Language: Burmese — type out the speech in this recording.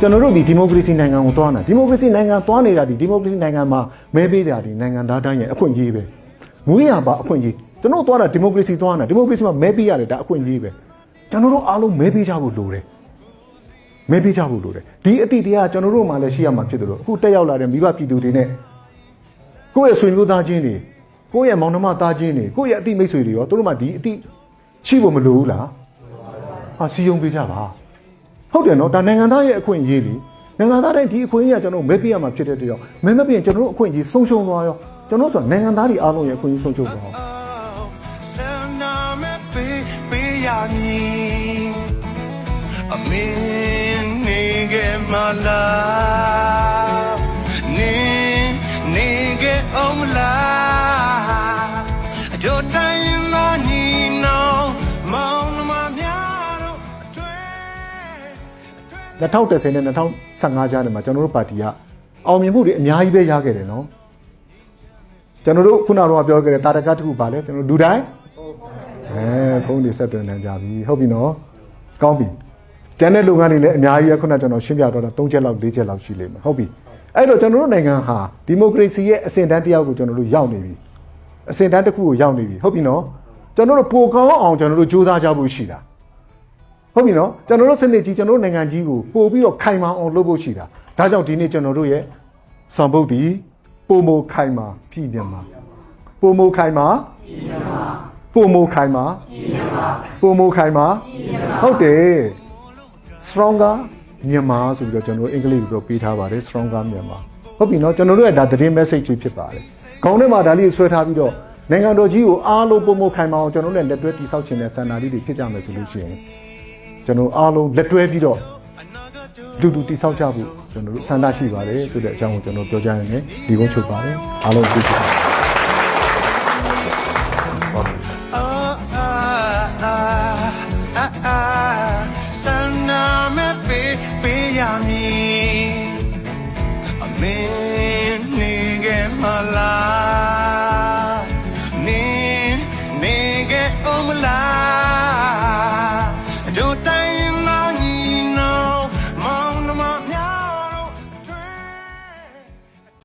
ကျွန်တော်တို့ဒီဒီမိုကရေစီနိုင်ငံကိုသွားနေတာဒီမိုကရေစီနိုင်ငံသွားနေတာဒီဒီမိုကရေစီနိုင်ငံမှာမဲပေးတာဒီနိုင်ငံသားတိုင်းရဲ့အခွင့်အရေးပဲမွေးရပါအခွင့်အရေးကျွန်တော်တို့သွားတာဒီမိုကရေစီသွားနေတာဒီမိုကရေစီမှာမဲပေးရတယ်ဒါအခွင့်အရေးပဲကျွန်တော်တို့အားလုံးမဲပေးကြဖို့လိုတယ်မဲပေးကြဖို့လိုတယ်ဒီအတိတရားကျွန်တော်တို့မှလည်းရှိရမှာဖြစ်တယ်လို့အခုတက်ရောက်လာတဲ့မိဘပြည်သူတွေနဲ့ကိုယ့်ရဲ့ဆွေမျိုးသားချင်းတွေကိုယ့်ရဲ့မောင်နှမသားချင်းတွေကိုယ့်ရဲ့အတိမိတ်ဆွေတွေရောတို့တို့မှဒီအတိရှိဖို့မလိုဘူးလားဟာစီယုံပေးကြပါ ဟုတ်တယ်နော်ဒါနိုင်ငံသားရဲ့အခွင့်အရေးလေနိုင်ငံသားတိုင်းဒီအခွင့်အရေးကကျွန်တော်တို့မဲပေးရမှာဖြစ်တဲ့တည်းတော့မဲမပေးရင်ကျွန်တော်တို့အခွင့်အရေးဆုံးရှုံးသွားရောကျွန်တော်တို့ဆိုတာနိုင်ငံသားတွေအားလုံးရဲ့အခွင့်အရေးဆုံးရှုံးသွားအောင် Sana me pe pe ya mi Amin nige mala Ni nige omla Jo 2010နဲ့2015ကြားထဲမှာကျွန်တော်တို့ပါတီကအောင်မြင်မှုတွေအများကြီးပဲရခဲ့တယ်နော်ကျွန်တော်တို့ခုနကတော့ပြောခဲ့တဲ့တာရကတစ်ခုပါလဲကျွန်တော်တို့လူတိုင်းအဲဖုန်းတွေဆက်သွယ်နေကြပြီဟုတ်ပြီနော်ကောင်းပြီကျန်တဲ့လုပ်ငန်းတွေလည်းအများကြီးပဲခုနကျွန်တော်ရှင်းပြတော့တာ၃ချက်လောက်၄ချက်လောက်ရှိလိမ့်မယ်ဟုတ်ပြီအဲ့တော့ကျွန်တော်တို့နိုင်ငံဟာဒီမိုကရေစီရဲ့အစဉ်တန်းတစ်ယောက်ကိုကျွန်တော်တို့ရောက်နေပြီအစဉ်တန်းတစ်ခုကိုရောက်နေပြီဟုတ်ပြီနော်ကျွန်တော်တို့ပိုကောင်းအောင်ကျွန်တော်တို့စူးစမ်းကြဖို့ရှိတာ ဟုတ်ပြီနော်ကျွန်တော်တို့စနစ်ကြီးကျွန်တော်တို့နိုင်ငံကြီးကိုပို့ပြီးတော့ခိုင်မာအောင်လုပ်ဖို့ရှိတာဒါကြောင့်ဒီနေ့ကျွန်တော်တို့ရဲ့စံပုတ်ဒီပုံမခိုင်မာပြည်မြန်မာပုံမခိုင်မာပြည်မြန်မာပုံမခိုင်မာပြည်မြန်မာပုံမခိုင်မာပြည်မြန်မာဟုတ်တယ် stronger မြန်မာဆိုပြီးတော့ကျွန်တော်တို့အင်္ဂလိပ်လိုပေးထားပါတယ် stronger မြန်မာဟုတ်ပြီနော်ကျွန်တော်တို့ရဲ့ဒါသတင်း message လေးဖြစ်ပါတယ်ခေါင်းထဲမှာဒါလေးကိုဆွဲထားပြီးတော့နိုင်ငံတော်ကြီးကိုအားလုံးပုံမခိုင်မာအောင်ကျွန်တော်တို့လည်းလက်တွဲတည်ဆောက်ခြင်းနဲ့စံနာလေးတွေဖြစ်ကြမယ်ဆိုလို့ရှိရင် ကျွန်တော်အားလုံးလက်တွဲပြီးတော့တူတူတိဆောက်ကြဖို့ကျွန်တော်တို့ဆန္ဒရှိပါတယ်ဆိုတဲ့အကြောင်းကိုကျွန်တော်ပြောကြားရမယ်ဒီကုန်းချုပ်ပါတယ်အားလုံးကျေးဇူးပါမလာ